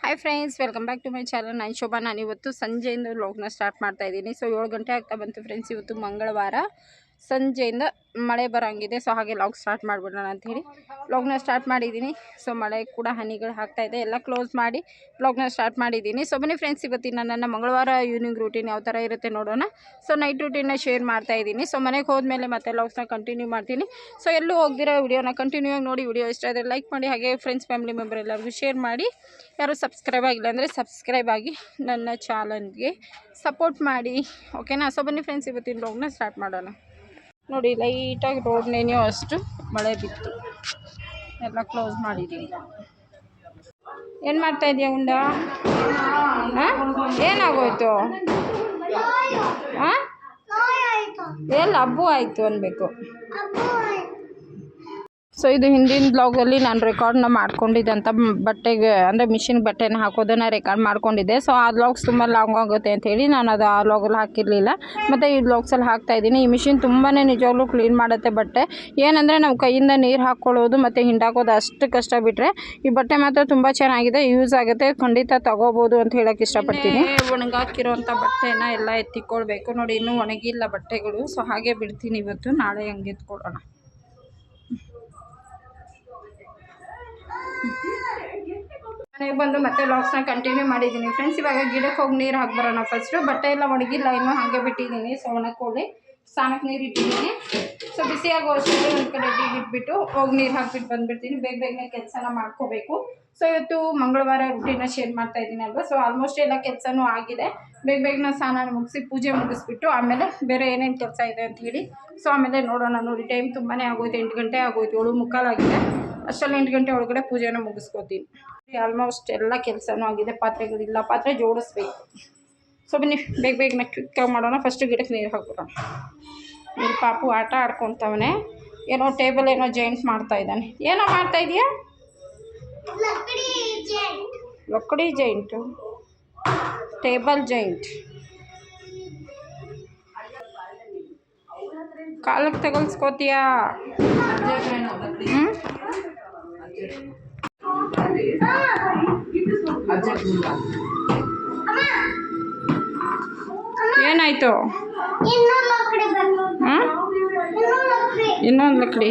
Hi friends welcome back to my channel ನಾನು ಶೋಭಾ. ನಾನು ಇವತ್ತು ಸಂಜೆಯಿಂದ ವ್ಲಾಗ್ನ ಸ್ಟಾರ್ಟ್ ಮಾಡ್ತಾ ಇದ್ದೀನಿ. ಸೊ ಏಳು ಗಂಟೆ ಆಗ್ತಾ ಬಂತು ಫ್ರೆಂಡ್ಸ್ ಇವತ್ತು ಮಂಗಳವಾರ. ಸಂಜೆಯಿಂದ ಮಳೆ ಬರೋಂಗಿದೆ. ಸೊ ಹಾಗೆ ಲಾಗ್ ಸ್ಟಾರ್ಟ್ ಮಾಡಿಬಿಡೋಣ ಅಂಥೇಳಿ ಲಾಗ್ನ ಸ್ಟಾರ್ಟ್ ಮಾಡಿದ್ದೀನಿ. ಸೊ ಮಳೆ ಕೂಡ ಹನಿಗಳು ಹಾಕ್ತಾ ಇದೆ. ಎಲ್ಲ ಕ್ಲೋಸ್ ಮಾಡಿ ಬ್ಲಾಗ್ನ ಸ್ಟಾರ್ಟ್ ಮಾಡಿದ್ದೀನಿ. ಸೊ ಬನ್ನಿ ಫ್ರೆಂಡ್ಸ್ ಇವತ್ತಿನ ನನ್ನ ಮಂಗಳವಾರ ಈವ್ನಿಂಗ್ ರೂಟೀನ್ ಯಾವ ಥರ ಇರುತ್ತೆ ನೋಡೋಣ. ಸೊ ನೈಟ್ ರೂಟೀನ್ನ ಶೇರ್ ಮಾಡ್ತಾ ಇದ್ದೀನಿ. ಸೊ ಮನೆಗೆ ಹೋದ್ಮೇಲೆ ಮತ್ತೆ ಲಾಗ್ಸ್ನ ಕಂಟಿನ್ಯೂ ಮಾಡ್ತೀನಿ. ಸೊ ಎಲ್ಲೂ ಹೋಗ್ದಿರೋ ವಿಡಿಯೋನ ಕಂಟಿನ್ಯೂ ಆಗಿ ನೋಡಿ. ವಿಡಿಯೋ ಇಷ್ಟ ಆದರೆ ಲೈಕ್ ಮಾಡಿ. ಹಾಗೆ ಫ್ರೆಂಡ್ಸ್ ಫ್ಯಾಮಿಲಿ ಮೆಂಬರ್ ಎಲ್ಲರಿಗೂ ಶೇರ್ ಮಾಡಿ. ಯಾರು ಸಬ್ಸ್ಕ್ರೈಬ್ ಆಗಿಲ್ಲ ಅಂದರೆ ಸಬ್ಸ್ಕ್ರೈಬ್ ಆಗಿ ನನ್ನ ಚಾನಲ್ಗೆ ಸಪೋರ್ಟ್ ಮಾಡಿ. ಓಕೆನಾ ಸೊ ಬನ್ನಿ ಫ್ರೆಂಡ್ಸ್ ಇವತ್ತಿನ ಲಾಗ್ನ ಸ್ಟಾರ್ಟ್ ಮಾಡೋಣ. ನೋಡಿ ಲೈಟಾಗಿ ರೋಡ್ ನೆನೆಯೋ ಅಷ್ಟು ಮಳೆ ಬಿತ್ತು. ಎಲ್ಲ ಕ್ಲೋಸ್ ಮಾಡಿದ್ದೀನಿ ಏನು ಮಾಡ್ತಾ ಇದೀಯ ಉಂಡ ಏನಾಗೋಯ್ತು? ಹಾಂ? ಎಲ್ಲಿ ಹಬ್ಬು ಆಯಿತು ಅನ್ಬೇಕು. ಸೊ ಇದು ಹಿಂದಿನ ಬ್ಲಾಗಲ್ಲಿ ನಾನು ರೆಕಾರ್ಡ್ನ ಮಾಡ್ಕೊಂಡಿದ್ದಂಥ ಮ್- ಬಟ್ಟೆಗೆ, ಅಂದರೆ ಮಿಷಿನ್ ಬಟ್ಟೆನ ಹಾಕೋದನ್ನು ರೆಕಾರ್ಡ್ ಮಾಡ್ಕೊಂಡಿದ್ದೆ. ಸೊ ಆ ಬ್ಲಾಗ್ಸ್ ತುಂಬ ಲಾಂಗ್ ಆಗುತ್ತೆ ಅಂತೇಳಿ ನಾನು ಅದು ಆ ಬ್ಲಾಗಲ್ಲಿ ಹಾಕಿರಲಿಲ್ಲ. ಮತ್ತು ಈ ಬ್ಲಾಗ್ಸಲ್ಲಿ ಹಾಕ್ತಾ ಇದ್ದೀನಿ. ಈ ಮಿಷಿನ್ ತುಂಬಾ ನಿಜವಾಗ್ಲೂ ಕ್ಲೀನ್ ಮಾಡುತ್ತೆ ಬಟ್ಟೆ. ಏನಂದರೆ ನಾವು ಕೈಯಿಂದ ನೀರು ಹಾಕ್ಕೊಳ್ಳೋದು ಮತ್ತು ಹಿಂಡಾಕೋದು ಅಷ್ಟು ಕಷ್ಟ ಬಿಟ್ಟರೆ ಈ ಬಟ್ಟೆ ಮಾತ್ರ ತುಂಬ ಚೆನ್ನಾಗಿದೆ ಯೂಸ್ ಆಗುತ್ತೆ, ಖಂಡಿತ ತಗೋಬಹುದು ಅಂತ ಹೇಳೋಕ್ಕೆ ಇಷ್ಟಪಡ್ತೀನಿ. ಒಣಗಾಕಿರೋಂಥ ಬಟ್ಟೆನ ಎಲ್ಲ ಎತ್ತಿಕೊಳ್ಬೇಕು. ನೋಡಿ, ಇನ್ನೂ ಒಣಗಿಲ್ಲ ಬಟ್ಟೆಗಳು. ಸೊ ಹಾಗೆ ಬಿಡ್ತೀನಿ ಇವತ್ತು. ನಾಳೆ ಹಂಗೆ ಎತ್ಕೊಳ್ಳೋಣ ಮನೆಗೆ ಬಂದು ಮತ್ತೆ ಲಾಗ್ಸ್ನ ಕಂಟಿನ್ಯೂ ಮಾಡಿದ್ದೀನಿ ಫ್ರೆಂಡ್ಸ್ ಇವಾಗ ಗಿಡಕ್ಕೆ ಹೋಗಿ ನೀರು ಹಾಕ್ಬರೋಣ ಫಸ್ಟು ಬಟ್ಟೆ ಎಲ್ಲ ಒಣಗಿಲ್ಲ, ಇನ್ನೂ ಹಾಗೆ ಬಿಟ್ಟಿದ್ದೀನಿ ಸೊ ಒಣಕೋಳಿ ಸ್ನಾನಕ್ಕೆ ನೀರು ಇಟ್ಟಿದ್ದೀನಿ ಸೊ ಬಿಸಿ ಆಗೋ ಅಷ್ಟರಲ್ಲಿ ಒಂದು ಕಡೆ ಟೀ ಇಟ್ಬಿಟ್ಟು ಹೋಗಿ ನೀರು ಹಾಕ್ಬಿಟ್ಟು ಬಂದುಬಿಡ್ತೀನಿ. ಬೇಗ ಬೇಗನೆ ಕೆಲಸನ ಮಾಡ್ಕೋಬೇಕು. ಸೊ ಇವತ್ತು ಮಂಗಳವಾರ ರುಟೀನ ಶೇರ್ ಮಾಡ್ತಾ ಇದ್ದೀನಿ ಅಲ್ವಾ? ಸೊ ಆಲ್ಮೋಸ್ಟ್ ಎಲ್ಲ ಕೆಲಸನೂ ಆಗಿದೆ. ಬೇಗ ಬೇಗನ ಸ್ನಾನ ಮುಗಿಸಿ ಪೂಜೆ ಮುಗಿಸ್ಬಿಟ್ಟು ಆಮೇಲೆ ಬೇರೆ ಏನೇನು ಕೆಲಸ ಇದೆ ಅಂತ ಹೇಳಿ. ಸೊ ಆಮೇಲೆ ನೋಡೋಣ ನೋಡಿ. ಟೈಮ್ ತುಂಬಾ ಆಗೋಯ್ತು. ಎಂಟು ಗಂಟೆ ಆಗೋಯ್ತು. ಏಳು ಮುಕ್ಕಾಲಾಗಿದೆ ಅಷ್ಟರಲ್ಲಿ ಎಂಟು ಗಂಟೆ ಒಳಗಡೆ ಪೂಜೆನ ಮುಗಿಸ್ಕೋತೀನಿ. ಆಲ್ಮೋಸ್ಟ್ ಎಲ್ಲ ಕೆಲಸನೂ ಆಗಿದೆ ಪಾತ್ರೆಗಳಿಲ್ಲ. ಪಾತ್ರೆ ಜೋಡಿಸ್ಬೇಕು. ಸೊ ಬನ್ನಿ ಬೇಗ ಬೇಗನೆ ಕ್ವಿಕ್ಕಾಗಿ ಮಾಡೋಣ. ಫಸ್ಟು ಗಿಡಕ್ಕೆ ನೀರು ಹಾಕೋಣ ಇಲ್ಲಿ ಪಾಪು ಆಟ ಆಡ್ಕೊತವನೆ ಏನೋ ಟೇಬಲ್ ಏನೋ ಜಾಯಿಂಟ್ ಮಾಡ್ತಾ ಇದ್ದಾನೆ. ಏನೋ ಮಾಡ್ತಾ ಇದೀಯಾ? ಲಕ್ಕಡಿ ಜಾಯಿಂಟು ಟೇಬಲ್ ಜಾಯಿಂಟ್ ಕಾಲಕ್ಕೆ ತಗಲ್ಸ್ಕೋತೀಯಾ ಹ್ಞೂ ಏನಾಯ್ತು? ಇನ್ನೊಂದು ಲಕ್ಕಡಿ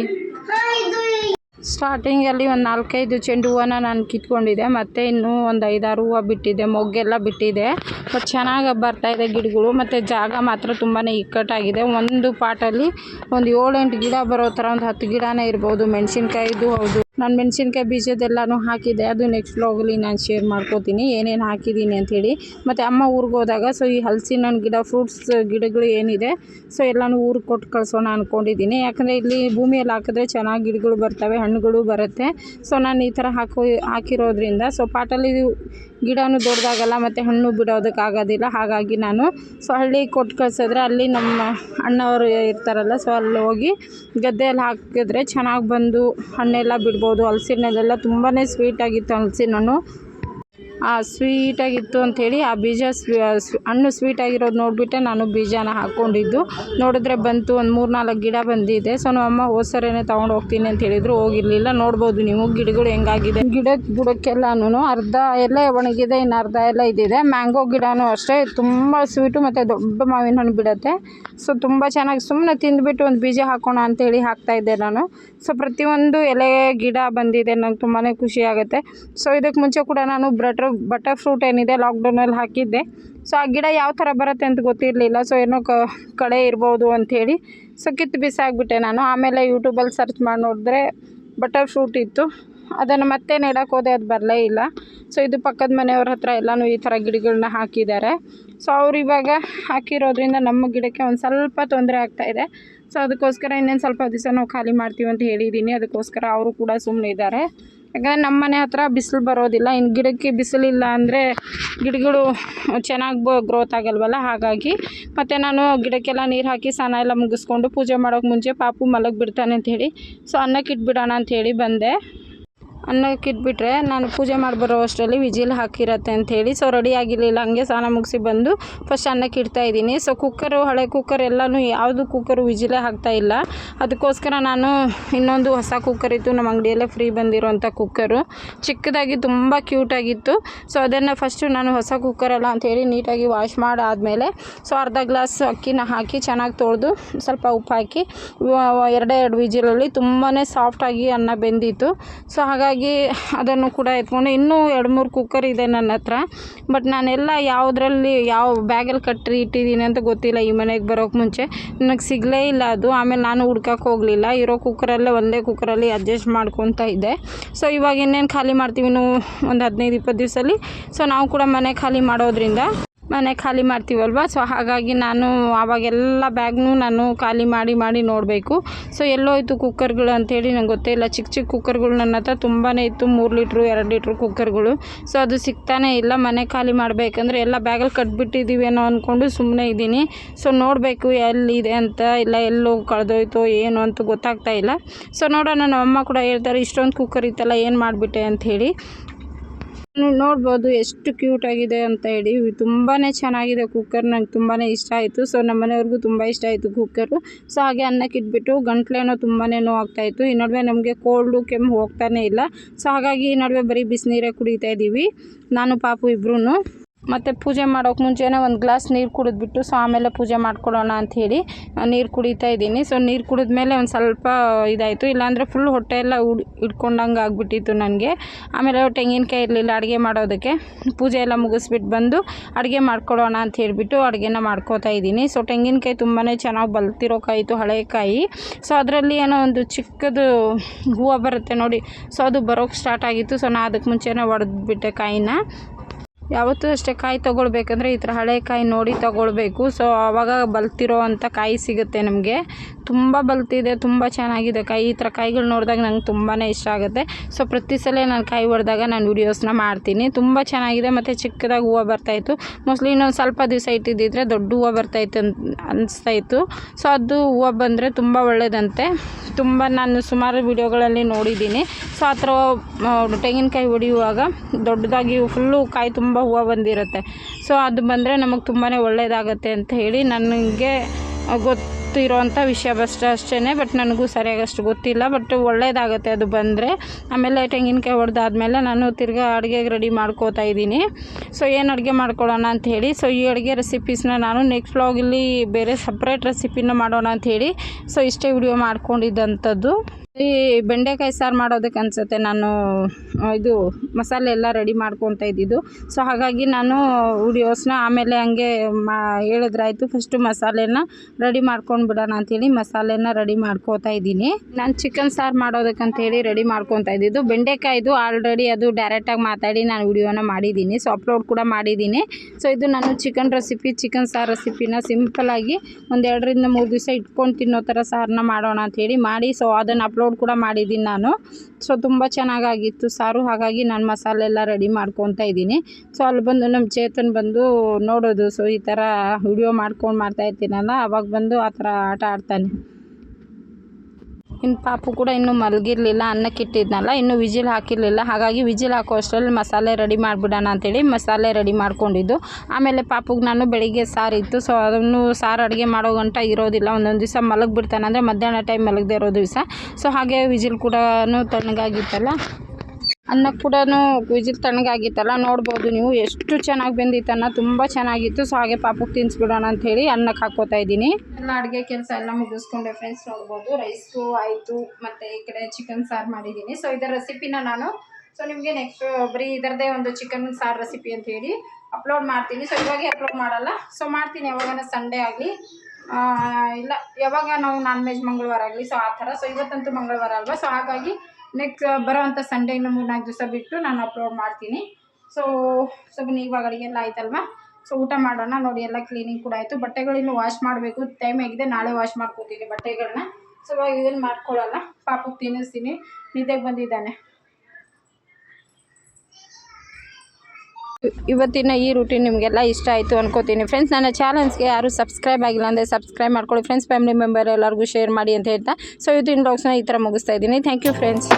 ಸ್ಟಾರ್ಟಿಂಗಲ್ಲಿ ಒಂದು ನಾಲ್ಕೈದು ಚೆಂಡು ಹೂವನ ನಾನು ಕಿತ್ಕೊಂಡಿದ್ದೆ, ಮತ್ತು ಇನ್ನೂ ಒಂದು ಐದಾರು ಹೂವು ಬಿಟ್ಟಿದ್ದೆ ಮೊಗ್ಗೆಲ್ಲ ಬಿಟ್ಟಿದೆ. ಬಟ್ ಚೆನ್ನಾಗಿ ಬರ್ತಾಯಿದೆ ಗಿಡಗಳು, ಮತ್ತು ಜಾಗ ಮಾತ್ರ ತುಂಬಾ ಇಕ್ಕಟ್ಟಾಗಿದೆ. ಒಂದು ಪಾಟಲ್ಲಿ ಒಂದು ಏಳೆಂಟು ಗಿಡ ಬರೋ ಥರ ಒಂದು ಹತ್ತು ಗಿಡನೇ ಇರ್ಬೋದು, ಮೆಣಸಿನ್ಕಾಯಿದು ಹೌದು. ನಾನು ಮೆಣಸಿನ್ಕಾಯಿ ಬೀಜದೆಲ್ಲನೂ ಹಾಕಿದೆ ಅದು ನೆಕ್ಸ್ಟ್ ವ್ಲಾಗಲ್ಲಿ ನಾನು ಶೇರ್ ಮಾಡ್ಕೋತೀನಿ. ಏನೇನು ಹಾಕಿದ್ದೀನಿ ಅಂಥೇಳಿ. ಮತ್ತು ಅಮ್ಮ ಊರಿಗೆ ಹೋದಾಗ ಸೊ ಈ ಹಲಸಿನ ಗಿಡ ಫ್ರೂಟ್ಸ್ ಗಿಡಗಳು ಏನಿದೆ ಸೊ ಎಲ್ಲನೂ ಊರಿಗೆ ಕೊಟ್ಟು ಕಳಿಸೋಣ ಅಂದ್ಕೊಂಡಿದ್ದೀನಿ ಯಾಕಂದರೆ ಇಲ್ಲಿ ಭೂಮಿಯಲ್ಲಿ ಹಾಕಿದ್ರೆ ಚೆನ್ನಾಗಿ ಗಿಡಗಳು ಬರ್ತವೆ, ಹಣ್ಣುಗಳು ಬರುತ್ತೆ. ಸೊ ನಾನು ಈ ಥರ ಹಾಕೋ, ಹಾಕಿರೋದ್ರಿಂದ ಸೊ ಪಾಟಲ್ಲಿ ಗಿಡನೂ ದೊಡ್ಡದಾಗಲ್ಲ ಮತ್ತು ಹಣ್ಣು ಬಿಡೋದಕ್ಕಾಗೋದಿಲ್ಲ ಹಾಗಾಗಿ ನಾನು ಸೊ ಹಳ್ಳಿಗೆ ಕೊಟ್ಟು ಕಳ್ಸಿದ್ರೆ ಅಲ್ಲಿ ನಮ್ಮ ಅಣ್ಣವರು ಇರ್ತಾರಲ್ಲ ಸೊ ಅಲ್ಲಿ ಹೋಗಿ ಗದ್ದೆಯಲ್ಲಿ ಹಾಕಿದ್ರೆ ಚೆನ್ನಾಗಿ ಬಂದು ಹಣ್ಣೆಲ್ಲ ಬಿಡ್ಬೋದು. ಹಲಸಿನದೆಲ್ಲ ತುಂಬಾ ಸ್ವೀಟಾಗಿತ್ತು ಹಲಸಿನ ಹಣ್ಣು ಆ ಸ್ವೀಟಾಗಿತ್ತು ಅಂಥೇಳಿ ಆ ಬೀಜ ಹಣ್ಣು ಸ್ವೀಟಾಗಿರೋದು ನೋಡಿಬಿಟ್ಟೆ ನಾನು ಬೀಜನ ಹಾಕ್ಕೊಂಡಿದ್ದು. ನೋಡಿದ್ರೆ ಬಂತು, ಒಂದು ಮೂರು ನಾಲ್ಕು ಗಿಡ ಬಂದಿದೆ. ಸೊ ನಮ್ಮ ಅಮ್ಮ ಹೋದ್ಸರಿನೇ ತೊಗೊಂಡು ಹೋಗ್ತೀನಿ ಅಂತ ಹೇಳಿದ್ರು. ಹೋಗಿರಲಿಲ್ಲ. ನೋಡ್ಬೋದು ನೀವು, ಗಿಡಗಳು ಹೆಂಗಾಗಿದೆ? ಗಿಡ ಬುಡಕ್ಕೆಲ್ಲನೂ ಅರ್ಧ ಎಲೆ ಒಣಗಿದೆ, ಇನ್ನು ಅರ್ಧ ಎಲ್ಲ ಇದಿದೆ. ಮ್ಯಾಂಗೋ ಗಿಡನೂ ಅಷ್ಟೇ. ತುಂಬ ಸ್ವೀಟು ಮತ್ತು ದೊಡ್ಡ ಮಾವಿನ ಹಣ್ಣು ಬಿಡುತ್ತೆ. ಸೊ ತುಂಬ ಚೆನ್ನಾಗಿ ಸುಮ್ಮನೆ ತಿಂದುಬಿಟ್ಟು ಒಂದು ಬೀಜ ಹಾಕೋಣ ಅಂತೇಳಿ ಹಾಕ್ತಾಯಿದ್ದೆ ನಾನು. ಸೊ ಪ್ರತಿಯೊಂದು ಎಲೆ, ಗಿಡ ಬಂದಿದೆ. ನಂಗೆ ತುಂಬಾ ಖುಷಿ ಆಗುತ್ತೆ. ಸೊ ಇದಕ್ಕೆ ಮುಂಚೆ ಕೂಡ ನಾನು ಬ್ರಟರ್ ಬಟರ್ ಫ್ರೂಟ್ ಏನಿದೆ ಲಾಕ್ಡೌನಲ್ಲಿ ಹಾಕಿದ್ದೆ. ಸೊ ಆ ಗಿಡ ಯಾವ ಥರ ಬರುತ್ತೆ ಅಂತ ಗೊತ್ತಿರಲಿಲ್ಲ. ಸೊ ಏನೋ ಕ, ಕಳೆ ಇರ್ಬೋದು ಅಂಥೇಳಿ. ಸೊ ಕಿತ್ತು ಬಿಸಾಕ್ಬಿಟ್ಟೆ ನಾನು. ಆಮೇಲೆ ಯೂಟ್ಯೂಬಲ್ಲಿ ಸರ್ಚ್ ಮಾಡಿ ನೋಡಿದ್ರೆ ಬಟರ್ ಫ್ರೂಟ್ ಇತ್ತು. ಅದನ್ನು ಮತ್ತೆ ನೆಡಕ್ಕೆ ಹೋದೆ, ಅದು ಬರಲೇ ಇಲ್ಲ. ಸೊ ಇದು ಪಕ್ಕದ ಮನೆಯವ್ರ ಹತ್ರ ಎಲ್ಲನೂ ಈ ಥರ ಗಿಡಗಳನ್ನ ಹಾಕಿದ್ದಾರೆ. ಸೊ ಅವ್ರು ಇವಾಗ ಹಾಕಿರೋದ್ರಿಂದ ನಮ್ಮ ಗಿಡಕ್ಕೆ ಒಂದು ಸ್ವಲ್ಪ ತೊಂದರೆ ಆಗ್ತಾಯಿದೆ ಸೊ ಅದಕ್ಕೋಸ್ಕರ ಇನ್ನೇನು ಸ್ವಲ್ಪ ದಿವಸ ನಾವು ಖಾಲಿ ಮಾಡ್ತೀವಿ ಅಂತ ಹೇಳಿದ್ದೀನಿ. ಅದಕ್ಕೋಸ್ಕರ ಅವರು ಕೂಡ ಸುಮ್ಮನೆ ಇದ್ದಾರೆ ಯಾಕಂದರೆ ನಮ್ಮ ಮನೆ ಹತ್ರ ಬಿಸಿಲು ಬರೋದಿಲ್ಲ. ಇನ್ನು ಗಿಡಕ್ಕೆ ಬಿಸಿಲಿಲ್ಲ ಅಂದರೆ ಗಿಡಗಳು ಚೆನ್ನಾಗಿ ಬ ಗ್ರೋತ್ ಆಗಲ್ವಲ್ಲ? ಹಾಗಾಗಿ ಮತ್ತು ನಾನು ಗಿಡಕ್ಕೆಲ್ಲ ನೀರು ಹಾಕಿ ಸ್ನಾನ ಎಲ್ಲ ಮುಗಿಸ್ಕೊಂಡು ಪೂಜೆ ಮಾಡೋಕ್ಕೆ ಮುಂಚೆ ಪಾಪು ಮಲಗಿ ಬಿಡ್ತಾನೆ ಹೇಳಿ, ಸೊ ಅನ್ನಕ್ಕೆ ಇಟ್ಬಿಡೋಣ ಅಂತ ಹೇಳಿ ಬಂದೆ. ಅನ್ನಕ್ಕೆ ಇಟ್ಬಿಟ್ರೆ ನಾನು ಪೂಜೆ ಮಾಡಿ ಬರೋ ಅಷ್ಟರಲ್ಲಿ ವಿಜಿಲ್ ಹಾಕಿರತ್ತೆ ಅಂಥೇಳಿ. ಸೊ ರೆಡಿ ಆಗಿರಲಿಲ್ಲ. ಹಂಗೆ ಸ್ನಾನ ಮುಗಿಸಿ ಬಂದು ಫಸ್ಟ್ ಅನ್ನಕ್ಕೆ ಇಡ್ತಾ ಇದ್ದೀನಿ. ಸೊ ಕುಕ್ಕರು ಹಳೆ ಕುಕ್ಕರ್ ಎಲ್ಲನೂ ಯಾವುದು ಕುಕ್ಕರು ವಿಜಿಲೇ ಹಾಕ್ತಾ ಇಲ್ಲ. ಅದಕ್ಕೋಸ್ಕರ ನಾನು ಇನ್ನೊಂದು ಹೊಸ ಕುಕ್ಕರ್ ಇತ್ತು. ನಮ್ಮ ಅಂಗಡಿಯಲ್ಲೇ ಫ್ರೀ ಬಂದಿರುವಂಥ ಕುಕ್ಕರು ಚಿಕ್ಕದಾಗಿ ತುಂಬ ಕ್ಯೂಟಾಗಿತ್ತು ಸೊ ಅದನ್ನು ಫಸ್ಟು ನಾನು ಹೊಸ ಕುಕ್ಕರಲ್ಲ ಅಂಥೇಳಿ ನೀಟಾಗಿ ವಾಶ್ ಮಾಡಾದಮೇಲೆ ಸೊ ಅರ್ಧ ಗ್ಲಾಸ್ ಅಕ್ಕಿನ ಹಾಕಿ ಚೆನ್ನಾಗಿ ತೊಳೆದು ಸ್ವಲ್ಪ ಉಪ್ಪು ಹಾಕಿ ಎರಡೇ ಎರಡು ವಿಜಿಲಲ್ಲಿ ತುಂಬಾ ಸಾಫ್ಟಾಗಿ ಅನ್ನ ಬೆಂದಿತ್ತು. ಸೊ ಹಾಗಾಗಿ ಅದನ್ನು ಕೂಡ ಎತ್ಕೊಂಡು ಇನ್ನೂ ಎರಡು ಮೂರು ಕುಕ್ಕರ್ ಇದೆ ನನ್ನ ಹತ್ರ. ಬಟ್ ನಾನೆಲ್ಲ ಯಾವುದ್ರಲ್ಲಿ ಯಾವ ಬ್ಯಾಗಲ್ಲಿ ಕಟ್ಟಿ ಇಟ್ಟಿದ್ದೀನಿ ಅಂತ ಗೊತ್ತಿಲ್ಲ ಈ ಮನೆಗೆ ಬರೋಕ್ಕೆ ಮುಂಚೆ. ನನಗೆ ಸಿಗಲೇ ಇಲ್ಲ ಅದು. ಆಮೇಲೆ ನಾನು ಹುಡ್ಕಕ್ಕೆ ಹೋಗಲಿಲ್ಲ. ಇರೋ ಕುಕ್ಕರಲ್ಲೇ ಒಂದೇ ಕುಕ್ಕರಲ್ಲಿ ಅಡ್ಜಸ್ಟ್ ಮಾಡ್ಕೊತಾ ಇದ್ದೆ. ಸೊ ಇವಾಗ ಇನ್ನೇನು ಖಾಲಿ ಮಾಡ್ತೀವಿ? ನಾವು ಒಂದು ಹದಿನೈದು ಇಪ್ಪತ್ತು ದಿವಸದಲ್ಲಿ ಸೊ ನಾವು ಕೂಡ ಮನೆ ಖಾಲಿ ಮಾಡೋದ್ರಿಂದ. ಮನೆ ಖಾಲಿ ಮಾಡ್ತೀವಲ್ವ? ಸೊ ಹಾಗಾಗಿ ನಾನು ಆವಾಗೆಲ್ಲ ಬ್ಯಾಗ್ನೂ ನಾನು ಖಾಲಿ ಮಾಡಿ ಮಾಡಿ ನೋಡಬೇಕು. ಸೊ ಎಲ್ಲೋಯ್ತು ಕುಕ್ಕರ್ಗಳು ಅಂಥೇಳಿ ನಂಗೆ ಗೊತ್ತೇ ಇಲ್ಲ. ಚಿಕ್ಕ ಚಿಕ್ಕ ಕುಕ್ಕರ್ಗಳು ನನ್ನ ಹತ್ರ ತುಂಬಾ ಇತ್ತು. ಮೂರು ಲೀಟ್ರು, ಎರಡು ಲೀಟ್ರು ಕುಕ್ಕರ್ಗಳು ಸೊ ಅದು ಸಿಗ್ತಾನೇ ಇಲ್ಲ. ಮನೆ ಖಾಲಿ ಮಾಡಬೇಕಂದ್ರೆ ಎಲ್ಲ ಬ್ಯಾಗಲ್ಲಿ ಕಟ್ಬಿಟ್ಟಿದ್ದೀವಿ ಅನ್ನೋ ಅಂದ್ಕೊಂಡು ಸುಮ್ಮನೆ ಇದ್ದೀನಿ. ಸೊ ನೋಡಬೇಕು ಎಲ್ಲಿದೆ ಅಂತ, ಇಲ್ಲ ಎಲ್ಲೋ ಕಳೆದೋಯ್ತೋ ಏನು ಅಂತ ಗೊತ್ತಾಗ್ತಾ ಇಲ್ಲ. ಸೊ ನೋಡೋಣ. ನಮ್ಮ ಅಮ್ಮ ಕೂಡ ಹೇಳ್ತಾರೆ, ಇಷ್ಟೊಂದು ಕುಕ್ಕರ್ ಇತ್ತಲ್ಲ, ಏನು ಮಾಡಿಬಿಟ್ಟೆ? ಅಂಥೇಳಿ ನೋಡ್ಬೋದು ಎಷ್ಟು ಕ್ಯೂಟ್ ಆಗಿದೆ ಅಂತ ಹೇಳಿ. ತುಂಬಾ ಚೆನ್ನಾಗಿದೆ ಕುಕ್ಕರ್ ನಂಗೆ ತುಂಬಾ ಇಷ್ಟ ಆಯಿತು. ಸೊ ನಮ್ಮ ಮನೆಯವ್ರಿಗೂ ತುಂಬ ಇಷ್ಟ ಆಯಿತು ಕುಕ್ಕರು ಸೊ, ಹಾಗೆ ಅನ್ನಕ್ಕೆ ಇಟ್ಬಿಟ್ಟು ಗಂಟ್ಲೇನೋ ತುಂಬಾ ನೋವಾಗ್ತಾಯಿತ್ತು ಈ ನಡುವೆ ನಮಗೆ ಕೋಲ್ಡು ಕೆಮ್ಮು ಹೋಗ್ತಾನೇ ಇಲ್ಲ. ಸೊ, ಹಾಗಾಗಿ ಈ ನಡುವೆ ಬರೀ ಬಿಸಿನೀರೇ ಕುಡಿತಾ ಇದ್ದೀವಿ ನಾನು, ಪಾಪು ಇಬ್ಬರೂ ಮತ್ತು ಪೂಜೆ ಮಾಡೋಕೆ ಮುಂಚೆನೇ ಒಂದು ಗ್ಲಾಸ್ ನೀರು ಕುಡಿದ್ಬಿಟ್ಟು, ಸೊ ಆಮೇಲೆ ಪೂಜೆ ಮಾಡ್ಕೊಳ್ಳೋಣ ಅಂಥೇಳಿ ನೀರು ಕುಡಿತಾ ಇದ್ದೀನಿ. ಸೊ ನೀರು ಕುಡಿದ ಮೇಲೆ ಒಂದು ಸ್ವಲ್ಪ ಇದಾಯಿತು. ಇಲ್ಲಾಂದರೆ ಫುಲ್ ಹೊಟ್ಟೆ ಎಲ್ಲ ಉಡ್ ಇಟ್ಕೊಂಡಂಗೆ ಆಗಿಬಿಟ್ಟಿತ್ತು ನನಗೆ. ಆಮೇಲೆ ತೆಂಗಿನಕಾಯಿ ಇರಲಿಲ್ಲ, ಅಡುಗೆ ಮಾಡೋದಕ್ಕೆ. ಪೂಜೆ ಎಲ್ಲ ಮುಗಿಸ್ಬಿಟ್ಟು ಬಂದು, ಅಡುಗೆ ಮಾಡ್ಕೊಳ್ಳೋಣ ಅಂತ ಹೇಳಿಬಿಟ್ಟು ಅಡುಗೆನ ಮಾಡ್ಕೋತಾ ಇದ್ದೀನಿ. ಸೊ ತೆಂಗಿನಕಾಯಿ ತುಂಬಾ ಚೆನ್ನಾಗಿ ಬಲ್ತಿರೋ ಕಾಯಿತು, ಹಳೆ ಕಾಯಿ. ಸೊ ಅದರಲ್ಲಿ ಏನೋ ಒಂದು ಚಿಕ್ಕದು ಹೂವು ಬರುತ್ತೆ ನೋಡಿ. ಸೊ ಅದು ಬರೋಕ್ಕೆ ಸ್ಟಾರ್ಟ್ ಆಗಿತ್ತು. ಸೊ ನಾನು ಅದಕ್ಕೆ ಮುಂಚೆನೇ ಒಡೆದ್ಬಿಟ್ಟೆ ಕಾಯಿನ. ಯಾವತ್ತೂ ಅಷ್ಟೇ ಕಾಯಿ ತೊಗೊಳ್ಬೇಕಂದ್ರೆ ಈ ಥರ ಹಳೆ ಕಾಯಿ ನೋಡಿ ತೊಗೊಳ್ಬೇಕು. ಸೊ ಆವಾಗ ಬಲ್ತಿರೋ ಅಂಥ ಕಾಯಿ ಸಿಗುತ್ತೆ ನಮಗೆ. ತುಂಬ ಬಲ್ತಿದೆ, ತುಂಬ ಚೆನ್ನಾಗಿದೆ ಕಾಯಿ. ಈ ಥರ ಕಾಯಿಗಳು ನೋಡಿದಾಗ ನಂಗೆ ತುಂಬಾ ಇಷ್ಟ ಆಗುತ್ತೆ. ಸೊ ಪ್ರತಿ ಸಲ ನಾನು ಕಾಯಿ ಹೊಡೆದಾಗ ನಾನು ವೀಡಿಯೋಸ್ನ ಮಾಡ್ತೀನಿ. ತುಂಬ ಚೆನ್ನಾಗಿದೆ ಮತ್ತು ಚಿಕ್ಕದಾಗಿ ಹೂವು ಬರ್ತಾಯಿತ್ತು ಮೋಸ್ಟ್ಲಿ ಇನ್ನೊಂದು ಸ್ವಲ್ಪ ದಿವಸ ಇಟ್ಟಿದ್ದಿದ್ರೆ ದೊಡ್ಡ ಹೂವು ಬರ್ತಾಯಿತ್ತು ಅಂತ ಅನಿಸ್ತಾ ಇತ್ತು. ಸೊ ಅದು ಹೂವು ಬಂದರೆ ತುಂಬ ಒಳ್ಳೆಯದಂತೆ ತುಂಬ ನಾನು ಸುಮಾರು ವಿಡಿಯೋಗಳಲ್ಲಿ ನೋಡಿದ್ದೀನಿ. ಸೊ ಆ ಥರ ತೆಂಗಿನಕಾಯಿ ಹೊಡೆಯುವಾಗ ದೊಡ್ಡದಾಗಿ ಫುಲ್ಲು ಕಾಯಿ ತುಂಬ ಹೂವು ಬಂದಿರುತ್ತೆ. ಸೊ ಅದು ಬಂದರೆ ನಮಗೆ ತುಂಬಾ ಒಳ್ಳೆಯದಾಗತ್ತೆ ಅಂತ ಹೇಳಿ ನನಗೆ ಗೊತ್ತಿರೋವಂಥ ವಿಷಯ ಬಸ್ಟ್ ಅಷ್ಟೇ ಬಟ್ ನನಗೂ ಸರಿಯಾಗಿ ಅಷ್ಟು ಗೊತ್ತಿಲ್ಲ. ಬಟ್ ಒಳ್ಳೆಯದಾಗತ್ತೆ ಅದು ಬಂದರೆ. ಆಮೇಲೆ ತೆಂಗಿನಕಾಯಿ ಹೊಡೆದಾದ್ಮೇಲೆ ನಾನು ತಿರ್ಗಾ ಅಡುಗೆಗೆ ರೆಡಿ ಮಾಡ್ಕೋತಾ ಇದ್ದೀನಿ. ಸೊ ಏನು ಅಡುಗೆ ಮಾಡ್ಕೊಳ್ಳೋಣ ಅಂತ ಹೇಳಿ ಸೊ ಈ ಅಡುಗೆ ರೆಸಿಪೀಸ್ನ ನಾನು ನೆಕ್ಸ್ಟ್ ವ್ಲಾಗಲ್ಲಿ ಬೇರೆ ಸಪ್ರೇಟ್ ರೆಸಿಪಿನ ಮಾಡೋಣ ಅಂತ ಹೇಳಿ ಸೊ ಇಷ್ಟೇ ವಿಡಿಯೋ ಮಾಡ್ಕೊಂಡಿದ್ದಂಥದ್ದು. ಈ ಬೆಂಡೆಕಾಯಿ ಸಾರು ಮಾಡೋದಕ್ಕೆ ಅನ್ಸುತ್ತೆ. ನಾನು ಇದು ಮಸಾಲೆ ಎಲ್ಲ ರೆಡಿ ಮಾಡ್ಕೊತಾ ಇದ್ದಿದ್ದು. ಸೊ ಹಾಗಾಗಿ ನಾನು ವಿಡಿಯೋಸ್ನ ಆಮೇಲೆ ಹಂಗೆ ಮಾ, ಹೇಳಿದ್ರಾಯ್ತು ಫಸ್ಟು ಮಸಾಲೆನ ರೆಡಿ ಮಾಡ್ಕೊಂಡು ಬಿಡೋಣ ಅಂಥೇಳಿ ಮಸಾಲೆನ ರೆಡಿ ಮಾಡ್ಕೋತಾ ಇದ್ದೀನಿ. ನಾನು ಚಿಕನ್ ಸಾರು ಮಾಡೋದಕ್ಕಂತೇಳಿ ರೆಡಿ ಮಾಡ್ಕೊತಾ ಇದ್ದಿದ್ದು. ಬೆಂಡೆಕಾಯ್ದು ಆಲ್ರೆಡಿ ಅದು ಡೈರೆಕ್ಟಾಗಿ ಮಾತಾಡಿ ನಾನು ವಿಡಿಯೋನ ಮಾಡಿದ್ದೀನಿ. ಸೊ ಅಪ್ಲೋಡ್ ಕೂಡ ಮಾಡಿದ್ದೀನಿ. ಸೊ ಇದು ನಾನು ಚಿಕನ್ ರೆಸಿಪಿ ಚಿಕನ್ ಸಾರು ರೆಸಿಪಿನ ಸಿಂಪಲಾಗಿ ಒಂದು ಎರಡರಿಂದ ಮೂರು ದಿವಸ ಇಟ್ಕೊಂಡು ತಿನ್ನೋ ಥರ ಸಾರನ್ನ ಮಾಡೋಣ ಅಂಥೇಳಿ ಮಾಡಿ. ಸೊ ಅದನ್ನು ಅಪ್ಲೋಡ್ ಕೂಡ ಮಾಡಿದ್ದೀನಿ ನಾನು. ಸೊ ತುಂಬ ಚೆನ್ನಾಗಾಗಿತ್ತು ಸಾರು. ಹಾಗಾಗಿ ನಾನು ಮಸಾಲೆ ಎಲ್ಲ ರೆಡಿ ಮಾಡ್ಕೊತಾ ಇದ್ದೀನಿ. ಸೊ ಅಲ್ಲಿ ಬಂದು ನಮ್ಮ ಚೇತನ್ ಬಂದು ನೋಡೋದು. ಸೊ ಈ ಥರ ವಿಡಿಯೋ ಮಾಡ್ಕೊಂಡು ಮಾಡ್ತಾಯಿರ್ತೀನಲ್ಲ ಅವಾಗ ಬಂದು ಆ ಥರ ಆಟ ಆಡ್ತಾನೆ. ಇನ್ನು ಪಾಪು ಕೂಡ ಇನ್ನೂ ಮಲಗಿರಲಿಲ್ಲ ಅನ್ನಕ್ಕೆ ಇಟ್ಟಿದ್ನಲ್ಲ ಇನ್ನೂ ವಿಜಿಲ್ ಹಾಕಿರಲಿಲ್ಲ. ಹಾಗಾಗಿ ವಿಜಿಲ್ ಹಾಕೋ ಅಷ್ಟರಲ್ಲಿ ಮಸಾಲೆ ರೆಡಿ ಮಾಡಿಬಿಡೋಣ ಅಂತೇಳಿ ಮಸಾಲೆ ರೆಡಿ ಮಾಡ್ಕೊಂಡಿದ್ದು. ಆಮೇಲೆ ಪಾಪುಗೆ ನಾನು ಬೆಳಿಗ್ಗೆ ಇತ್ತು, ಸೊ ಅದನ್ನು ಸಾರು ಅಡುಗೆ ಮಾಡೋ ಗಂಟ ಇರೋದಿಲ್ಲ. ಒಂದೊಂದು ದಿವಸ ಮಲಗಿಬಿಡ್ತಾನೆ ಅಂದರೆ ಮಧ್ಯಾಹ್ನ ಟೈಮ್ ಮಲಗದೆ ಇರೋ ದಿವಸ. ಸೊ ಹಾಗೆ ವಿಜಿಲ್ ಕೂಡ ತಣ್ಣಗಾಗಿತ್ತಲ್ಲ. ಅನ್ನ ಕೂಡ ವಿಜಿಲ್ ತಣ್ಣಗಾಗಿತ್ತಲ್ಲ, ನೋಡ್ಬೋದು ನೀವು. ಎಷ್ಟು ಚೆನ್ನಾಗಿ ಬೆಂದಿತ್ತನ್ನ ತುಂಬ ಚೆನ್ನಾಗಿತ್ತು. ಸೊ, ಹಾಗೆ ಪಾಪಕ್ಕೆ ತಿನ್ನಿಸ್ಬಿಡೋಣ ಅಂಥೇಳಿ ಅನ್ನಕ್ಕೆ ಹಾಕೋತಾ ಇದ್ದೀನಿ. ಎಲ್ಲ ಅಡುಗೆ ಕೆಲಸ ಎಲ್ಲ ಮುಗಿಸ್ಕೊಂಡೆ ಫ್ರೆಂಡ್ಸ್ ನೋಡ್ಬೋದು. ರೈಸು ಆಯಿತು. ಮತ್ತು ಈ ಕಡೆ ಚಿಕನ್ ಸಾರು ಮಾಡಿದ್ದೀನಿ. ಸೊ ಇದರ ರೆಸಿಪಿನ ನಾನು. ಸೊ ನಿಮಗೆ ನೆಕ್ಸ್ಟ್ ಬರೀ ಇದರದೇ ಒಂದು ಚಿಕನ್ ಸಾರು ರೆಸಿಪಿ ಅಂತ ಹೇಳಿ ಅಪ್ಲೋಡ್ ಮಾಡ್ತೀನಿ. ಸೊ ಇವಾಗೆ ಅಪ್ಲೋಡ್ ಮಾಡಲ್ಲ. ಸೊ ಮಾಡ್ತೀನಿ. ಯಾವಾಗನ ಸಂಡೇ ಆಗಲಿ. ಇಲ್ಲ, ಯಾವಾಗ ನಾವು ನಾನ್ ವೆಜ್ ಮಂಗಳವಾರ ಆಗಲಿ. ಸೊ ಆ ಥರ. ಸೊ ಇವತ್ತಂತೂ ಮಂಗಳವಾರ ಅಲ್ವಾ? ಸೊ ಹಾಗಾಗಿ ನೆಕ್ಸ್ಟ್ ಬರೋವಂಥ ಸಂಡೇ ಇನ್ನು ಮೂರು ನಾಲ್ಕು ದಿವಸ ಬಿಟ್ಟು ನಾನು ಅಪ್ಲೋಡ್ ಮಾಡ್ತೀನಿ. ಸೊ ಸೊ ಇವಾಗ ಅಡುಗೆಲ್ಲ ಆಯ್ತಲ್ವಾ? ಸೊ ಊಟ ಮಾಡೋಣ. ನೋಡಿ, ಎಲ್ಲ ಕ್ಲೀನಿಂಗ್ ಕೂಡ ಆಯಿತು. ಬಟ್ಟೆಗಳಿನ್ನು ವಾಶ್ ಮಾಡಬೇಕು. ಟೈಮ್ ಆಗಿದೆ. ನಾಳೆ ವಾಶ್ ಮಾಡ್ಕೊತೀನಿ ಬಟ್ಟೆಗಳನ್ನ. ಸೊ ಇವಾಗ ಇದನ್ನು ಮಾಡ್ಕೊಳ್ಳೋಲ್ಲ ಪಾಪಕ್ಕೆ ತಿನ್ನಿಸ್ತೀನಿ. ನಿದ್ದೆಗೆ ಬಂದಿದ್ದಾನೆ. ಇವತ್ತಿನ ಈ ರೂಟೀನ್ ನಿಮಗೆಲ್ಲ ಇಷ್ಟ ಆಯಿತು ಅನ್ಕೋತೀನಿ. ಫ್ರೆಂಡ್ಸ್ ನನ್ನ ಚಾನಲ್ಸ್ಗೆ ಯಾರು ಸಬ್ಸ್ಕ್ರೈಬ್ ಆಗಿಲ್ಲ ಅಂದರೆ ಸಬ್ಸ್ಕ್ರೈಬ್ ಮಾಡ್ಕೊಳ್ಳಿ. ಫ್ರೆಂಡ್ಸ್ ಫ್ಯಾಮಿಲಿ ಮೆಂಬರ್ ಎಲ್ಲರಿಗೂ ಶೇರ್ ಮಾಡಿ ಅಂತ ಹೇಳ್ತಾ. ಸೊ ಇವತ್ತಿನ ಬ್ಲಾಗ್ಸ್ನ ಈ ಥರ ಮುಗಿಸ್ತಾ ಇದ್ದೀನಿ. Thank you friends